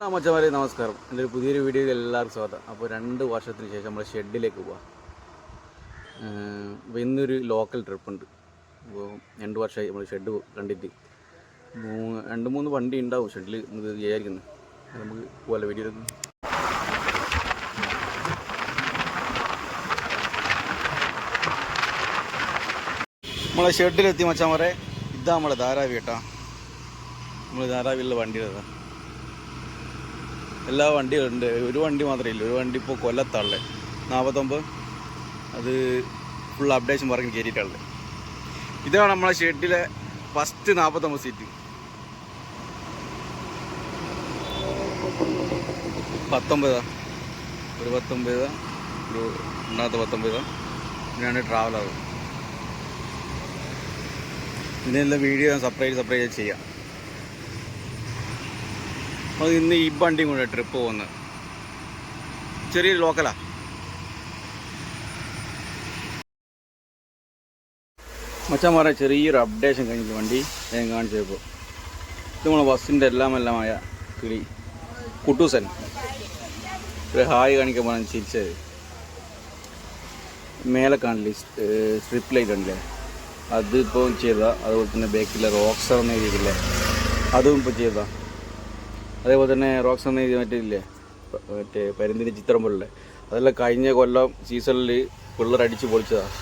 ആ മച്ചമാരെ നമസ്കാരം. എന്റെ ഒരു പുതിയൊരു വീഡിയോയിൽ എല്ലാവർക്കും സ്വാഗതം. അപ്പോൾ രണ്ട് വർഷത്തിന് ശേഷം നമ്മൾ ഷെഡിലേക്ക് പോവാം. അപ്പോൾ ഇന്നൊരു ലോക്കൽ ട്രിപ്പുണ്ട്. അപ്പോൾ രണ്ട് വർഷമായി നമ്മൾ ഷെഡ് കണ്ടിട്ട്. മൂ- രണ്ട് മൂന്ന് വണ്ടി ഉണ്ടാവും ഷെഡിൽ നമുക്ക് വിചാരിക്കുന്നത് നമുക്ക് പോലെ വീഡിയോ നമ്മളെ ഷെഡിലെത്തി മച്ചാമാരെ ഇതാ നമ്മളെ ധാരാവി കേട്ടോ നമ്മൾ ധാരാവിയുള്ള വണ്ടികളാണ് എല്ലാ വണ്ടികളുണ്ട്. ഒരു വണ്ടി മാത്രമേ ഇല്ല. ഒരു വണ്ടി ഇപ്പോൾ കൊല്ലത്താളെ നാൽപ്പത്തൊമ്പത് അത് ഫുൾ അപ്ഡേഷൻ പറഞ്ഞ് കയറിയിട്ടുള്ളത് ഇതാണ് നമ്മളെ ഷെഡിലെ ഫസ്റ്റ് നാൽപ്പത്തൊമ്പത് സീറ്റ് പത്തൊമ്പതാ. ഒരു പത്തൊമ്പത്. ഒരു രണ്ടാമത്തെ പത്തൊമ്പതാ. ഇങ്ങനെയാണ് ട്രാവലർ ഇതിനെല്ലാം വീഡിയോ സെപ്പറേറ്റ് സെപ്പറേറ്റ് ചെയ്യാം. അപ്പോൾ ഇന്ന് ഈ വണ്ടിയും കൂടെ ട്രിപ്പ് പോകുന്നത് ചെറിയൊരു ലോക്കലാ പറയാം ചെറിയൊരു അപ്ഡേഷൻ കഴിഞ്ഞിട്ട് വണ്ടി ഞാൻ കാണിച്ചപ്പോൾ ഇത് നമ്മളെ ബസ്സിന്റെ എല്ലാം എല്ലാമായ കിളി കുട്ടൂസൻ. ഒരു ഹായ് കാണിക്കാൻ പോകാൻ ചിരിച്ചത്. മേലെ കാണില്ലേ സ്ട്രിപ്പ് ലൈറ്റ് ഉണ്ടല്ലേ അതിപ്പോൾ ചെയ്താൽ അതുപോലെ തന്നെ ബേക്കിലെ റോക്സർ എന്ന് രീതിയില്ലേ അതും ഇപ്പോൾ ചെയ്താ അതേപോലെ തന്നെ റോക്സ് എന്ന മറ്റേ മറ്റേ പരിന്തിന്റെ ചിത്രം പോലുള്ള. അതെല്ലാം കഴിഞ്ഞ കൊല്ലം സീസണിൽ പിള്ളേർ അടിച്ച് പൊളിച്ചതാണ്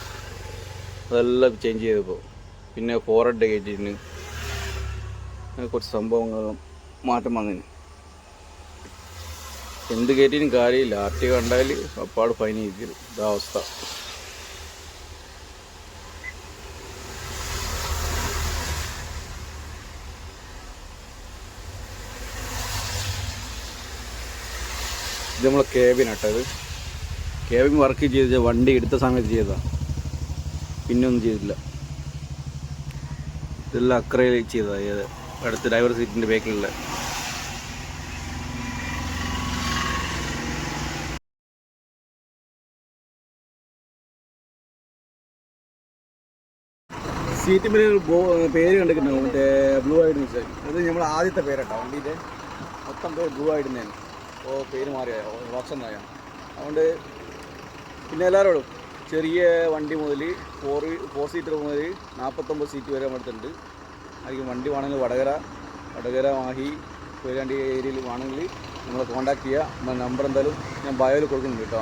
അതെല്ലാം ചേഞ്ച് ചെയ്തപ്പോൾ പിന്നെ ഫോറഡ് കയറ്റിന് അങ്ങനെ കുറച്ച് സംഭവങ്ങളും മാറ്റം വന്നിന്. എന്ത് കയറ്റിനും കാര്യമില്ല. ആർട്ടി കണ്ടാൽ അപ്പാട് ഫൈൻ ചെയ്തിരുന്നു ഇതാ അവസ്ഥ. ഇത് നമ്മൾ കേബിനട്ടത് കേബിൻ വർക്ക് ചെയ്ത് വണ്ടി എടുത്ത സമയത്ത് ചെയ്തതാണ് പിന്നെ ഒന്നും ചെയ്തില്ല. ഇതെല്ലാം അക്രയിൽ ചെയ്തതാണ് ഏത് അടുത്ത് ഡ്രൈവർ സീറ്റിന്റെ ബേക്കിലുള്ള സീറ്റ് മേലെ പേര് കണ്ടിട്ടുണ്ടാവും മറ്റേ ബ്ലൂ ആയിട്ട് വെച്ചാൽ അത് നമ്മൾ ആദ്യത്തെ പേരാട്ടോ വണ്ടിയിൽ മൊത്തം പേര് ബ്ലൂ ആയിടുന്നതാണ് ഓ പേര് മാറിയ? ഓപ്ഷൻ ആയ അതുകൊണ്ട് പിന്നെ എല്ലാവരോടും ചെറിയ വണ്ടി മുതൽ ഫോർ ഫോർ സീറ്റർ മുതൽ നാൽപ്പത്തൊമ്പത് സീറ്റ് വരെ അടുത്തുണ്ട്. ആയിരിക്കും വണ്ടി വേണമെങ്കിൽ വടകര വടകര മാഹി കൊയിലാണ്ടി ഏരിയയിൽ വേണമെങ്കിൽ നമ്മളെ കോൺടാക്ട് ചെയ്യുക നമ്മുടെ നമ്പർ എന്തായാലും ഞാൻ ബയോയിൽ കൊടുക്കുന്നുണ്ട് കേട്ടോ.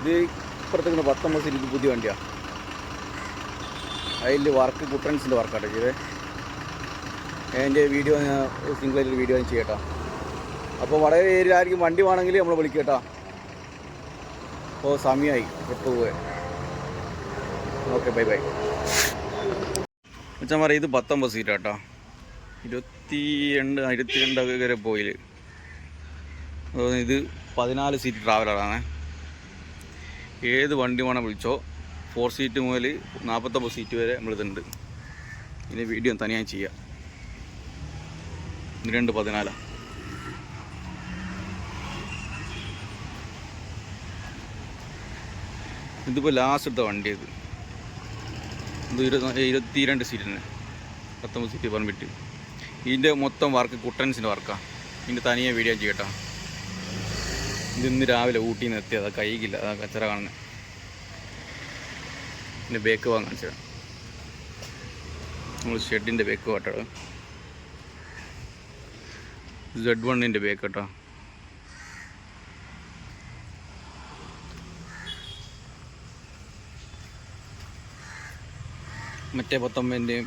ഇത് ഇപ്പുറത്തേക്ക് പത്തൊമ്പത് സീറ്റ് പുതിയ വണ്ടിയാണ് അതിൽ വർക്ക് കുട്ടൻസിന്റെ വർക്കാട്ടോ ചെയ്തേ. എന്റെ വീഡിയോ ഞാൻ സിംഗിൾ വീഡിയോ ഞാൻ ചെയ്യട്ടോ അപ്പോൾ വടകര ഏരിയ ആയിരിക്കും വണ്ടി വേണമെങ്കിൽ നമ്മൾ വിളിക്കുക കേട്ടോ. അപ്പോൾ സമയമായി ട്രിപ്പ് പോവേ ഓക്കെ ബൈ ബൈ. അച്ഛൻ പറയാം ഇത് പത്തൊമ്പത് സീറ്റ് കേട്ടോ. ഇരുപത്തി രണ്ട് ഇരുപത്തി രണ്ടൊക്കെ വരെ അതുപോലെ ഇത് പതിനാല് സീറ്റ് ട്രാവലറാണ്. ഏത് വണ്ടി വേണം വിളിച്ചോ. ഫോർ സീറ്റ് മുതൽ നാൽപ്പത്തൊമ്പത് സീറ്റ് വരെ നമ്മളിതുണ്ട്. ഇനി വീഡിയോ തനിയായി ചെയ്യാം. രണ്ട് പതിനാലാ. ഇതിപ്പോൾ ലാസ്റ്റത്തെ വണ്ടി ഇത്. ഇരുപത്തി ഇരുപത്തി രണ്ട് സീറ്റിന് പത്തൊമ്പത് സീറ്റ് പെർമിറ്റ് ഇതിന്റെ മൊത്തം വർക്ക് കുട്ടൻസിന്റെ വർക്കാണ് ഇതിന്റെ തനിയെ വീഡിയോ ചെയ്യട്ടോ. ഇത് ഇന്ന് രാവിലെ ഊട്ടി നിന്ന് എത്തിയത്. അതാ കൈകില്ല. അതാ കച്ചറ കാണുന്നത് ഇതിന്റെ ബേക്ക് വാങ്ങാൻ കാണിച്ചത് നമ്മൾ ഷെഡിന്റെ ബേക്ക് കേട്ടോ. സെഡ് വണ്ണിന്റെ ബേക്ക് കേട്ടോ. മറ്റേ പത്തൊമ്പതിന്റെയും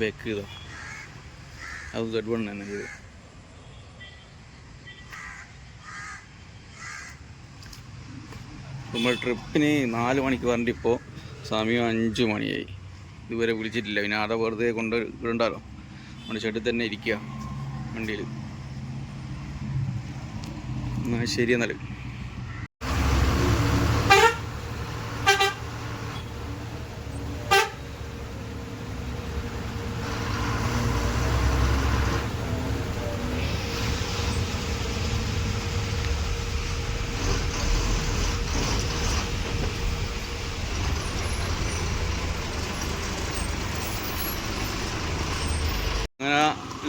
ബേക്ക് ചെയ്തോ അത് സെഡ് വൺ തന്നെ ചെയ്തു നമ്മൾ ട്രിപ്പിന് നാല് മണിക്ക് പറഞ്ഞിട്ട് ഇപ്പോൾ സമയം അഞ്ച് മണിയായി. ഇതുവരെ വിളിച്ചിട്ടില്ല. പിന്നെ ആടെ വെറുതെ കൊണ്ട് ഇടണ്ടാലോ? നമ്മുടെ ഷെഡിൽ തന്നെ ഇരിക്കുക വണ്ടിയിൽ എന്നാൽ ശരി എന്നാൽ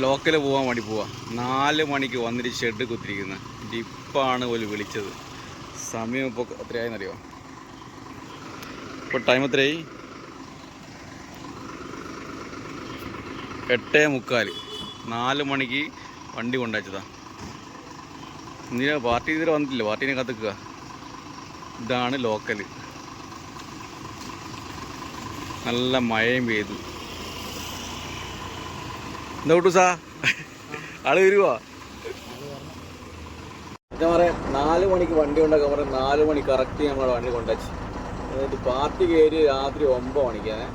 ലോക്കൽ പോകാൻ വേണ്ടി പോവാ. നാല് മണിക്ക് വന്നിട്ട് ഷെഡ് കുത്തിരിക്കുന്നത് ഡിപ്പാണ് ഒരു വിളിച്ചത്. സമയം ഇപ്പോൾ എത്രയായെന്നറിയോ? ഇപ്പോൾ ടൈം എത്രയായി? എട്ടേ മുക്കാൽ നാല് മണിക്ക് വണ്ടി കൊണ്ടുവച്ചതാ. നീ പാർട്ടി ഇതുവരെ വന്നിട്ടില്ല? പാർട്ടീനെ കത്തിക്കുക ഇതാണ് ലോക്കൽ നല്ല മഴയും പെയ്തു. എന്താ സാ? ആൾ വരുവാ? ഞാൻ പറയാം നാല് മണിക്ക് വണ്ടി കൊണ്ടൊക്കെ പറയാം നാല് മണി കറക്റ്റ് നമ്മളെ വണ്ടി കൊണ്ടുവച്ചു. അതായത് പാർട്ടി കയറി രാത്രി ഒമ്പത് മണിക്കാണ്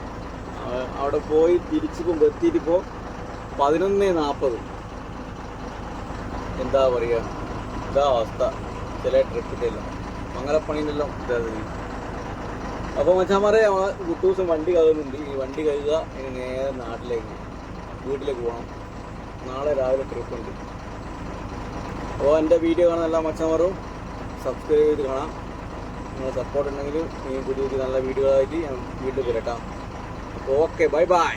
അവ- അവിടെ പോയി തിരിച്ചിപ്പോൾ എത്തിയിട്ടിപ്പോൾ പതിനൊന്ന് നാൽപ്പത് എന്താ പറയുക ഇതാ അവസ്ഥ. ചില ട്രിപ്പിന്റെ എല്ലാം. ഇതാ ഇത്. അപ്പോൾ മച്ചാമാരെ നമ്മളെ കുട്ടൂസം വണ്ടി കഴുകുന്നുണ്ട് ഈ വണ്ടി കഴുകുക ഇനി നേരെ നാട്ടിലേക്ക്. വീട്ടിലേക്ക് പോകണം. നാളെ രാവിലെ ട്രിപ്പ് ഉണ്ട് അപ്പോൾ എന്റെ വീഡിയോ കാണുന്ന എല്ലാ മച്ചന്മാരും സബ്സ്ക്രൈബ് ചെയ്ത് കാണാം. നിങ്ങളുടെ സപ്പോർട്ട് ഉണ്ടെങ്കിൽ ഈ പുതിയ പുതിയ നല്ല വീഡിയോകളായിട്ട് ഞാൻ വീട്ടിൽ വരട്ടാം. Okay bye bye